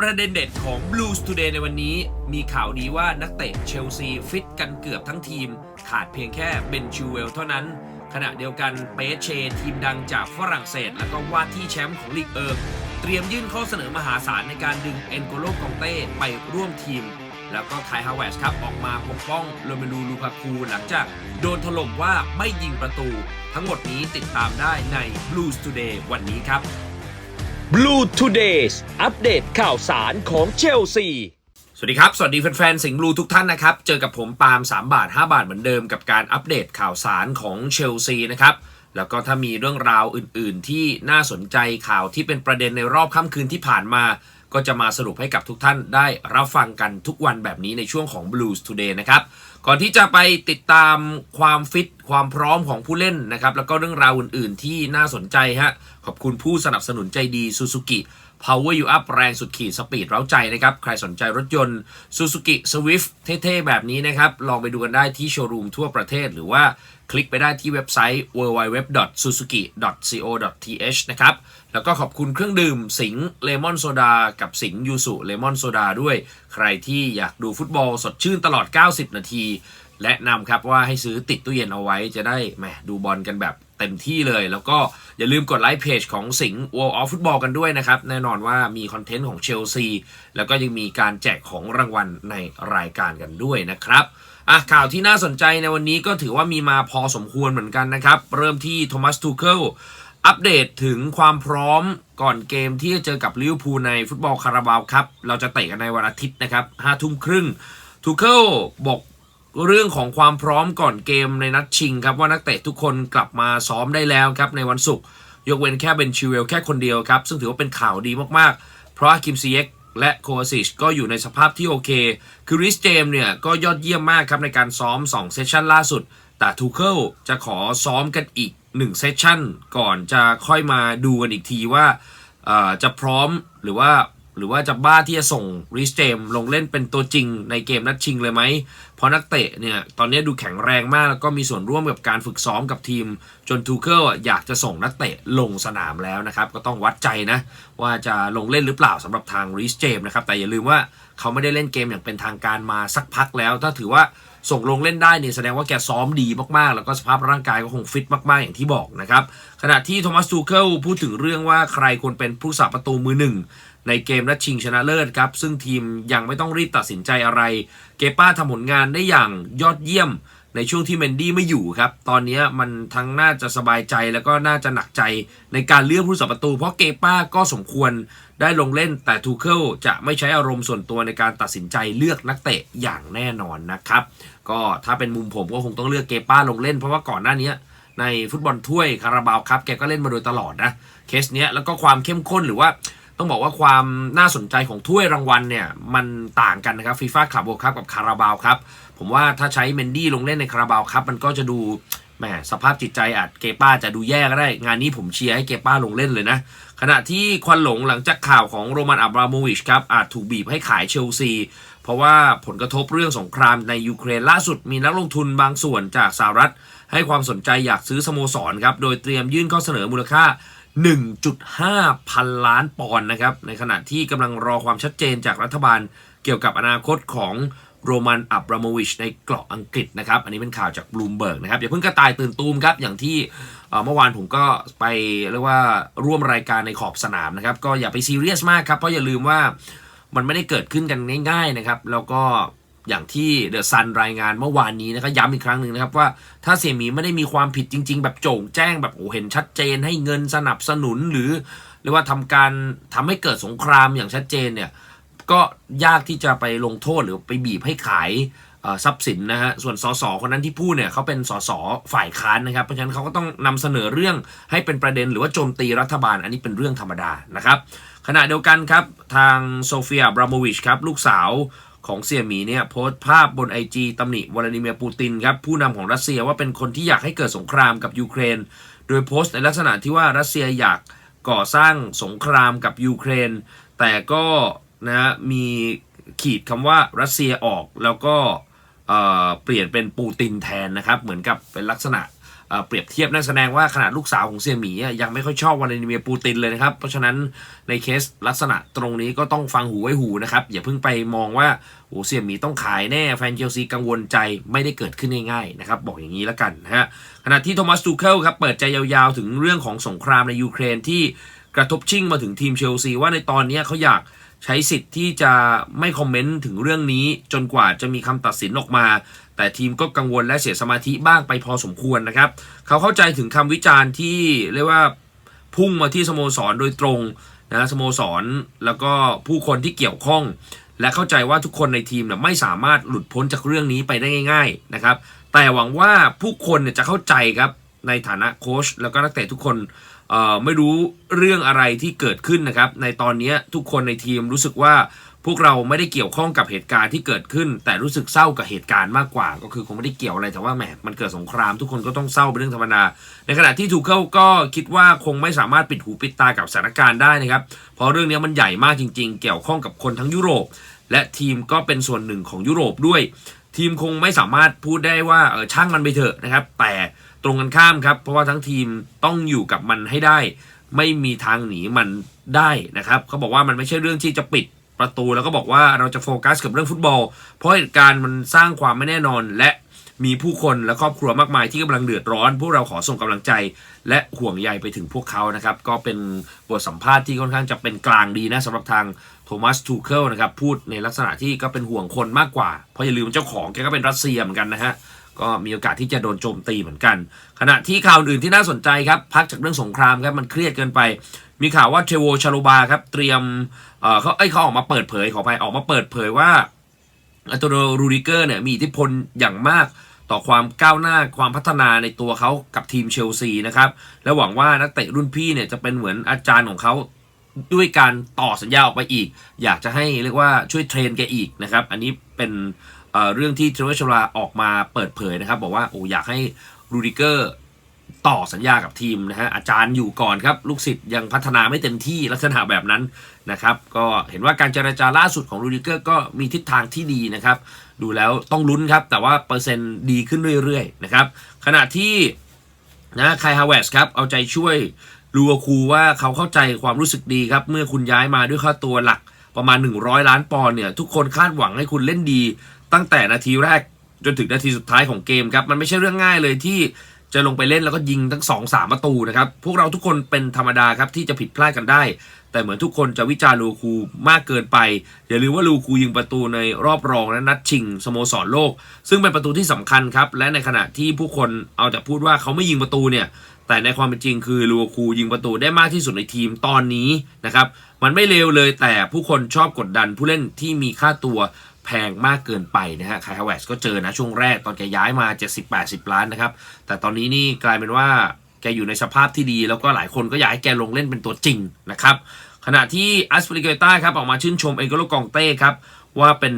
ประเด็นเด็ดของ Blues Today ในวันนี้ มีข่าวดีว่านักเตะเชลซีฟิตกันเกือบทั้งทีม ขาดเพียงแค่เบนชูเวลเท่านั้น ขณะเดียวกันเปเช ทีมดังจากฝรั่งเศส แล้วก็ว่าที่แชมป์ของลีกเอิร์เตรียมยื่นข้อเสนอมหาศาลในการดึงเอ็นโกโลกองเต้ไปร่วมทีม แล้วก็ไคฮาวเวสครับออกมาปกป้องโรเมลูลูคาคูหลังจากโดนถล่มว่าไม่ยิงประตู ทั้งหมดนี้ติดตามได้ใน Blues Today วันนี้ครับ Blue Today's อัปเดตข่าวสารของเชลซี สวัสดีครับ สวัสดีแฟนๆ สิงห์บลูทุกท่านนะครับ เจอกับผมปาล์ม3 บาท 5 บาทเหมือนเดิมกับการอัปเดตข่าวสารของเชลซีนะครับ แล้วก็ถ้ามีเรื่องราวอื่นๆ ที่น่าสนใจข่าวที่เป็นประเด็นในรอบค่ำคืนที่ผ่านมา ก็จะมาสรุปให้กับทุกท่านได้รับฟังกันทุกวันแบบนี้ในช่วงของ Blues Today นะครับก่อนที่จะไปติดตามความฟิตความพร้อมของผู้เล่นนะครับแล้วก็เรื่องราวอื่น ๆ ที่น่าสนใจฮะขอบคุณผู้สนับสนุนใจดี Suzuki Power You Up แรงสุดขีดสปีดเร้าใจนะครับ ใครสนใจรถยนต์ Suzuki Swift เท่ๆ แบบนี้นะครับ ลองไปดูกันได้ที่โชว์รูมทั่วประเทศ หรือว่าคลิกไปได้ที่เว็บไซต์ www.suzuki.co.th นะครับ แล้วก็ขอบคุณเครื่องดื่มสิงเลมอนโซดากับสิงยูสุเลมอนโซดาด้วย ใครที่อยากดูฟุตบอลสดชื่นตลอด 90 นาทีแนะนำครับว่าให้ซื้อติดตู้เย็นเอาไว้จะได้แหมดูบอลกันแบบ เต็มที่เลย แล้วก็อย่าลืมกดไลค์เพจของสิงห์ World of Football กันด้วยนะครับ แน่นอนว่ามีคอนเทนต์ของเชลซีแล้วก็ยังมีการแจกของรางวัลในรายการกันด้วยนะครับอะข่าวที่น่าสนใจในวันนี้ก็ถือว่ามีมาพอสมควรเหมือนกันนะครับ เริ่มที่โทมัสทูเคิลอัปเดตถึงความพร้อมก่อนเกมที่จะเจอกับลิเวอร์พูลในฟุตบอลคาราบาวครับ เราจะเตะกันในวันอาทิตย์นะครับห้าทุ่มครึ่งทูเคิลบอก เรื่องของความพร้อมก่อนเกมในนัดชิงครับว่านักเตะทุกคนกลับมาซ้อมได้แล้วครับในวันศุกร์ยกเว้นแค่เบนชิเวลแค่คนเดียวครับ ซึ่งถือว่าเป็นข่าวดีมากๆ เพราะคิมซีเอ็กและโควาซิชก็อยู่ในสภาพที่โอเค คือริสเจมเนี่ยก็ยอดเยี่ยมมากครับในการซ้อม 2 เซสชันล่าสุด แต่ทูเคิลจะขอซ้อมกันอีก 1 เซสชันก่อนจะค่อยมาดูกันอีกทีว่าจะพร้อมหรือว่า หรือว่าจะบ้าที่จะส่งริสเจมลงเล่นเป็นตัวจริงในเกมนัดชิงเลยไหม เพราะนักเตะเนี่ย ตอนนี้ดูแข็งแรงมากแล้วก็มีส่วนร่วมกับการฝึกซ้อมกับทีม จนทูเคิลอยากจะส่งนักเตะลงสนามแล้วนะครับ ก็ต้องวัดใจนะ ว่าจะลงเล่นหรือเปล่าสำหรับทางริสเจมนะครับ แต่อย่าลืมว่าเขาไม่ได้เล่นเกมอย่างเป็นทางการมาสักพักแล้ว ถ้าถือว่าส่งลงเล่นได้เนี่ยแสดงว่าแกซ้อมดีมากๆ แล้วก็สภาพร่างกายก็คงฟิตมากๆ อย่างที่บอกนะครับ ขณะที่โทมัสทูเคิลพูดถึงเรื่องว่าใครควรเป็นผู้สับประตูมือหนึ่ง ในเกมนัดชิงชนะเลิศครับ ซึ่งทีมยังไม่ต้องรีบตัดสินใจอะไร เกป้าทำผลงานได้อย่างยอดเยี่ยมในช่วงที่เมนดี้ไม่อยู่ครับ ตอนนี้มันทั้งน่าจะสบายใจแล้วก็น่าจะหนักใจในการเลือกผู้สับประตู เพราะเกป้าก็สมควรได้ลงเล่นแต่ทูเคิลจะไม่ใช้อารมณ์ส่วนตัวในการตัดสินใจเลือกนักเตะอย่างแน่นอนนะครับ ก็ถ้าเป็นมุมผมก็คงต้องเลือกเกป้าลงเล่น เพราะว่าก่อนหน้านี้ในฟุตบอลถ้วยคาราบาวครับแกก็เล่นมาโดยตลอดนะเคสเนี้ยแล้วก็ความเข้มข้นหรือว่า ต้องบอกว่าความน่าสนใจของถ้วยรางวัลเนี่ย มันต่างกันนะครับฟีฟ่าคลับโวครับกับคาราบาวครับ ผมว่าถ้าใช้เมนดี้ลงเล่นในคาราบาวครับ มันก็จะดูแหมสภาพจิตใจอาจเกป้าจะดูแย่ก็ได้ งานนี้ผมเชียร์ให้เกป้าลงเล่นเลยนะ ขณะที่ควันหลงหลังจากข่าวของโรมันอับราโมวิชครับอาจถูกบีบให้ขายเชลซี เพราะว่าผลกระทบเรื่องสงครามในยูเครนล่าสุดมีนักลงทุนบางส่วนจากสหรัฐ ให้ความสนใจอยากซื้อสโมสรครับโดยเตรียมยื่นข้อเสนอมูลค่า 1.5 พันล้านปอนด์นะครับ ในขณะที่กำลังรอความชัดเจนจากรัฐบาลเกี่ยวกับอนาคตของโรมันอับราโมวิชในเกาะอังกฤษนะครับ อันนี้เป็นข่าวจากบลูมเบิร์กนะครับ อย่าเพิ่งกระต่ายตื่นตูมครับ อย่างที่เอ่อเมื่อวานผมก็ไปเรียกว่าร่วมรายการในขอบสนามนะครับ ก็อย่าไปซีเรียสมากครับ เพราะอย่าลืมว่ามันไม่ได้เกิดขึ้นกันง่าย ๆนะครับ แล้วก็ อย่างที่เดอะซันรายงานเมื่อวานนี้นะครับย้ำอีกครั้งหนึ่งนะครับว่าถ้าเสี่ยหมีไม่ได้มีความผิดจริง ๆ แบบโจ่งแจ้งแบบโอ้เห็นชัดเจนให้เงินสนับสนุนหรือเรียกว่าทำการทำให้เกิดสงครามอย่างชัดเจนเนี่ยก็ยากที่จะไปลงโทษหรือไปบีบให้ขายทรัพย์สินนะฮะส่วนสสคนนั้นที่พูดเนี่ยเขาเป็นสสฝ่ายค้านนะครับ เพราะฉะนั้นเขาก็ต้องนำเสนอเรื่องให้เป็นประเด็นหรือว่าโจมตีรัฐบาลอันนี้เป็นเรื่องธรรมดานะครับขณะเดียวกันครับ ทางโซเฟียบราโมวิชครับ ลูกสาว ของเสี่ยหมีเนี่ยโพสต์ภาพบนไอจีตำหนิวลาดิเมียร์ปูตินครับผู้นำของรัสเซียว่าเป็นคนที่อยากให้เกิดสงครามกับยูเครน โดยโพสต์ในลักษณะที่ว่ารัสเซียอยากก่อสร้างสงครามกับยูเครน แต่ก็นะฮะมีขีดคำว่ารัสเซียออกแล้วก็เปลี่ยนเป็นปูตินแทนนะครับ เหมือนกับเป็นลักษณะ เปรียบเทียบนั่นแสดงว่าขนาดลูกสาวของเสี่ยหมียังไม่ค่อยชอบวลาดิเมียร์ปูตินเลยนะครับ เพราะฉะนั้นในเคสลักษณะตรงนี้ก็ต้องฟังหูไว้หูนะครับ อย่าเพิ่งไปมองว่าโอ้เสี่ยหมีต้องขายแน่แฟนเชลซีกังวลใจไม่ได้เกิดขึ้นง่ายๆนะครับบอกอย่างนี้แล้วกันนะฮะขณะที่โทมัสตูเคิลครับเปิดใจยาวๆ ถึงเรื่องของสงครามในยูเครนที่กระทบชิ่งมาถึงทีมเชลซีว่าในตอนนี้เขาอยากใช้สิทธิ์ที่จะไม่คอมเมนต์ถึงเรื่องนี้จนกว่าจะมีคำตัดสินออกมาแต่ทีมก็กังวลและเสียสมาธิบ้างไปพอสมควรนะครับ เขาเข้าใจถึงคำวิจารณ์ที่เรียกว่าพุ่งมาที่สโมสรโดยตรงนะสโมสรแล้วก็ผู้คนที่เกี่ยวข้อง และเข้าใจว่าทุกคนในทีมเนี่ยไม่สามารถหลุดพ้นจากเรื่องนี้ไปได้ง่าย ๆนะครับ แต่หวังว่าผู้คนเนี่ยจะเข้าใจครับในฐานะโค้ชแล้วก็นักเตะทุกคนไม่รู้เรื่องอะไรที่เกิดขึ้นนะครับ ในตอนนี้ทุกคนในทีมรู้สึกว่า พวกเราไม่ได้เกี่ยวข้องกับเหตุการณ์ที่เกิดขึ้น แต่รู้สึกเศร้ากับเหตุการณ์มากกว่า ก็คือคงไม่ได้เกี่ยวอะไรแต่ว่าแหมมันเกิดสงครามทุกคนก็ต้องเศร้าเป็นเรื่องธรรมดาในขณะที่ทูเคิลก็คิดว่าคงไม่สามารถปิดหูปิดตากับสถานการณ์ได้นะครับเพราะเรื่องนี้มันใหญ่มากจริง ๆ เกี่ยวข้องกับคนทั้งยุโรป และทีมก็เป็นส่วนหนึ่งของยุโรปด้วย ทีมคงไม่สามารถพูดได้ว่าเออช่างมันไปเถอะนะครับแต่ตรงกันข้ามครับเพราะว่าทั้งทีมต้องอยู่กับมันให้ได้ ไม่มีทางหนีมันได้นะครับเขาบอกว่ามันไม่ใช่เรื่องที่จะปิด ประตูแล้วก็บอกว่าเราจะโฟกัสกับเรื่องฟุตบอล เพราะเหตุการณ์มันสร้างความไม่แน่นอนและมีผู้คนและครอบครัวมากมายที่กำลังเดือดร้อน พวกเราขอส่งกำลังใจ และห่วงใยไปถึงพวกเขานะครับ ก็เป็นบทสัมภาษณ์ที่ค่อนข้างจะเป็นกลางดีนะสำหรับทางโทมัสทูเคิลนะครับ พูดในลักษณะที่ก็เป็นห่วงคนมากกว่า เพราะอย่าลืมเจ้าของแกก็เป็นรัสเซียเหมือนกันนะฮะก็มีโอกาสที่จะโดนโจมตีเหมือนกัน ขณะที่ข่าวอื่นที่น่าสนใจครับ พักจากเรื่องสงครามครับมันเครียดเกินไป มีข่าวว่าเทโวชาโลบาครับ เตรียมเขาเอ้ยเขาออกมาเปิดเผยขอไปออกมาเปิดเผยว่าอัตโนรูดิเกอร์เนี่ยมีอิทธิพลอย่างมากต่อความก้าวหน้าความพัฒนาในตัวเขากับทีมเชลซีนะครับ และหวังว่านักเตะรุ่นพี่เนี่ยจะเป็นเหมือนอาจารย์ของเขาด้วยการต่อสัญญาออกไปอีก อยากจะให้เรียกว่าช่วยเทรนแกอีกนะครับ อันนี้เป็นเอ่อเรื่องที่เทรเวชลาออกมาเปิดเผยนะครับ บอกว่าโอ้อยากให้รูดิเกอร์ ต่อสัญญากับทีมนะฮะอาจารย์อยู่ก่อนครับ ลูกศิษย์ยังพัฒนาไม่เต็มที่ลักษณะแบบนั้นนะครับ ก็เห็นว่าการเจรจาล่าสุดของรูดิเกอร์ก็มีทิศทางที่ดีนะครับ ดูแล้วต้องลุ้นครับ แต่ว่าเปอร์เซ็นต์ดีขึ้นเรื่อยๆนะครับขณะที่นะไคฮาวเวสครับ เอาใจช่วยลูอาคูว่าเขาเข้าใจความรู้สึกดีครับ เมื่อคุณย้ายมาด้วยค่าตัวหลักประมาณ 100 ล้านปอนด์เนี่ย ทุกคนคาดหวังให้คุณเล่นดี ตั้งแต่นาทีแรกจนถึงนาทีสุดท้ายของเกมครับ มันไม่ใช่เรื่องง่ายเลยที่ จะลงไปเล่นแล้วก็ยิงทั้ง2 3ประตูนะครับ พวกเราทุกคนเป็นธรรมดาครับที่จะผิดพลาดกันได้ แต่เหมือนทุกคนจะวิจารณ์ลูคูมากเกินไป อย่าลืมว่าลูคูยิงประตูในรอบรองและนัดชิงสโมสรโลก ซึ่งเป็นประตูที่สำคัญครับ และในขณะที่ผู้คนเอาแต่พูดว่าเขาไม่ยิงประตูเนี่ย แต่ในความเป็นจริงคือลูคูยิงประตูได้มากที่สุดในทีมตอนนี้นะครับ มันไม่เลวเลยแต่ผู้คนชอบกดดันผู้เล่นที่มีค่าตัว แพงมากเกินไปนะฮะคายฮาวเวสก็เจอนะช่วงแรกตอนแกย้ายมา 70-80 ล้านนะครับ แต่ตอนนี้นี่กลายเป็นว่าแกอยู่ในสภาพที่ดี แล้วก็หลายคนก็อยากให้แกลงเล่นเป็นตัวจริงนะครับ ขณะที่อัสปริเกต้าครับออกมาชื่นชมเอ็นโกโลกองเต้ครับ ว่าเป็น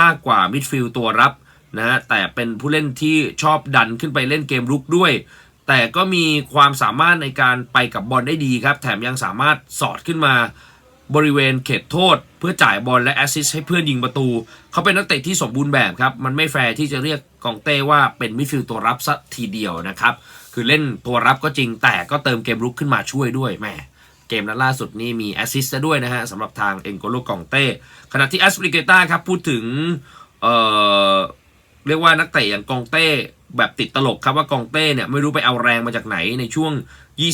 มากกว่ามิดฟิลด์ตัวรับนะฮะแต่เป็นผู้เล่นที่ชอบดันขึ้นไปเล่นเกมรุกด้วย แต่ก็มีความสามารถในการไปกับบอลได้ดีครับ แถมยังสามารถสอดขึ้นมา บริเวณเขตโทษ เพื่อจ่ายบอลและแอสซิสต์ให้เพื่อนยิงประตู เขาเป็นนักเตะที่สมบูรณ์แบบครับ มันไม่แฟร์ที่จะเรียกกองเต้ว่าเป็นมิดฟิลด์ตัวรับซะทีเดียวนะครับ คือเล่นตัวรับก็จริงแต่ก็เติมเกมรุกขึ้นมาช่วยด้วยแหม่เกมนัดล่าสุดนี่มีแอสซิสต์ด้วยนะฮะสำหรับทางเอ็นโกโลกองเต้ขณะที่แอสปริเกต้าครับพูดถึงเเรียกว่านักเตะอย่างกองเต้ แบบติดตลกครับว่ากองเต้เนี่ยไม่รู้ไปเอาแรงมาจากไหนในช่วง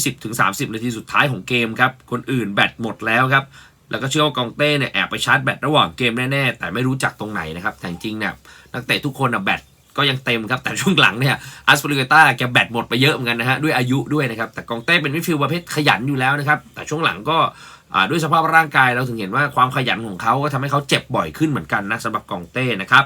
20-30 นาทีสุดท้ายของเกมครับ คนอื่นแบตหมดแล้วครับ แล้วก็เชื่อว่ากองเต้เนี่ยแอบไปชาร์จแบตระหว่างเกมแน่ๆ แต่ไม่รู้จักตรงไหนนะครับแต่จริงๆเนี่ยนักเตะทุกคนอะแบตก็ยังเต็มครับ แต่ช่วงหลังเนี่ยอัสปริเกต้าแกแบตหมดไปเยอะเหมือนกันนะฮะด้วยอายุด้วยนะครับแต่กองเต้เป็นมิดฟิลด์ประเภทขยันอยู่แล้วนะครับแต่ช่วงหลังก็ ด้วยสภาพร่างกายเราถึงเห็นว่าความขยันของเขาก็ทำให้เขาเจ็บบ่อยขึ้นเหมือนกันนะสำหรับกองเต้นะครับ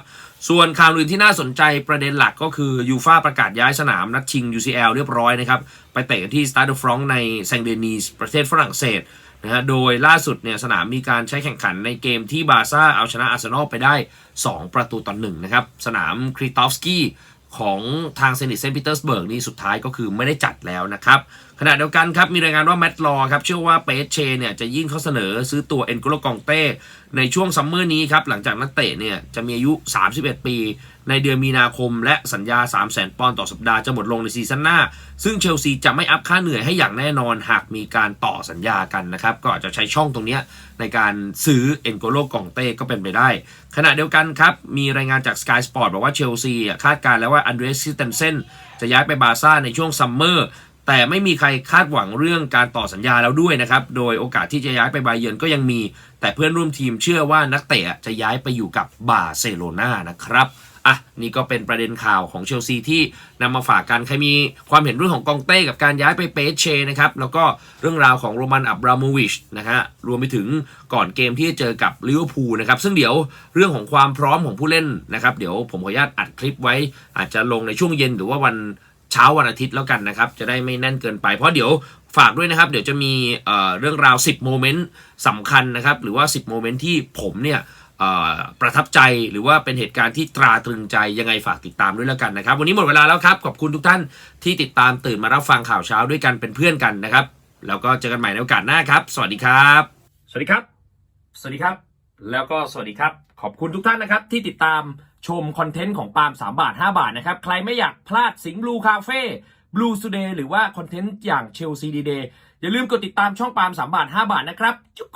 ส่วนข่าวอื่นที่น่าสนใจประเด็นหลักก็คือยูฟาประกาศย้ายสนามนัดชิง UCL เรียบร้อยนะครับไปเตะที่สตาร์ดฟรองในแซงเดนีสประเทศฝรั่งเศสนะฮะโดยล่าสุดเนี่ยสนามมีการใช้แข่งขันในเกมที่บาร์ซ่าเอาชนะอาร์เซนอลไปได้ 2 ประตูต่อหนึ่งนะครับสนามคริตอฟสกี้ของทางเซนิตเซนต์ปีเตอร์สเบิร์กนี่สุดท้ายก็คือไม่ได้จัดแล้วนะครับ ขณะเดียวกันครับ มีรายงานว่าแมตต์ลอครับเชื่อว่าเปเชเนี่ยจะยื่นข้อเสนอซื้อตัวเอ็นโกโลกองเต้ในช่วงซัมเมอร์นี้ครับ หลังจากนักเตะเนี่ยจะมีอายุ 31 ปี ในเดือนมีนาคม และสัญญา3 0 0 0 0 0ปอนด์ต่อสัปดาห์จะหมดลงในซีซั่นหน้า ซึ่งเชลซีจะไม่อัพค่าเหนื่อยให้อย่างแน่นอนหากมีการต่อสัญญากันนะครับ ก็อาจจะใช้ช่องตรงนี้ในการซื้อเอ็นโกโลกองเต้ก็เป็นไปได้ ขณะเดียวกันครับมีรายงานจาก Sky Sport บอกว่าเชลซีคาดการณ์แล้วว่าอันเดรสซิสเตนเซนจะย้ายไปบาร์ซ่าในช่วงซัมเมอร์ แต่ไม่มีใครคาดหวังเรื่องการต่อสัญญาแล้วด้วยนะครับ โดยโอกาสที่จะย้ายไปบาเยิร์นก็ยังมี แต่เพื่อนร่วมทีมเชื่อว่านักเตะจะย้ายไปอยู่กับบาร์เซโลนานะครับ อะ นี่ก็เป็นประเด็นข่าวของเชลซีที่นำมาฝากกัน ใครมีความเห็นเรื่องของกองเต้กับการย้ายไปเปเชนะครับ แล้วก็เรื่องราวของโรมันอับราโมวิชนะฮะ รวมไปถึงก่อนเกมที่จะเจอกับลิเวอร์พูลนะครับ ซึ่งเดี๋ยวเรื่องของความพร้อมของผู้เล่นนะครับ เดี๋ยวผมขออนุญาตอัดคลิปไว้ อาจจะลงในช่วงเย็นหรือว่าวัน เช้าวันอาทิตย์แล้วกันนะครับ จะได้ไม่แน่นเกินไป เพราะเดี๋ยวฝากด้วยนะครับ เดี๋ยวจะมีเเรื่องราว 10 โมเมนต์สำคัญนะครับ หรือว่า 10 โมเมนต์ที่ผมเนี่ยประทับใจหรือว่าเป็นเหตุการณ์ที่ตราตรึงใจยังไงฝากติดตามด้วยแล้วกันนะครับ วันนี้หมดเวลาแล้วครับ ขอบคุณทุกท่านที่ติดตามตื่นมารับฟังข่าวเช้าด้วยกันเป็นเพื่อนกันนะครับ แล้วก็เจอกันใหม่ในโอกาสหน้าครับ สวัสดีครับ สวัสดีครับ สวัสดีครับ แล้วก็สวัสดีครับ ขอบคุณทุกท่านนะครับ ที่ติดตามชมคอนเทนต์ของปาล์ม3 บาท 5 บาทนะครับ ใครไม่อยากพลาดสิงห์บลูคาเฟ่บลูสเดย์หรือว่าคอนเทนต์อย่างเชลซีดีเดย์อย่าลืมกดติดตามช่องปาล์ม3 บาท 5 บาทนะครับจุก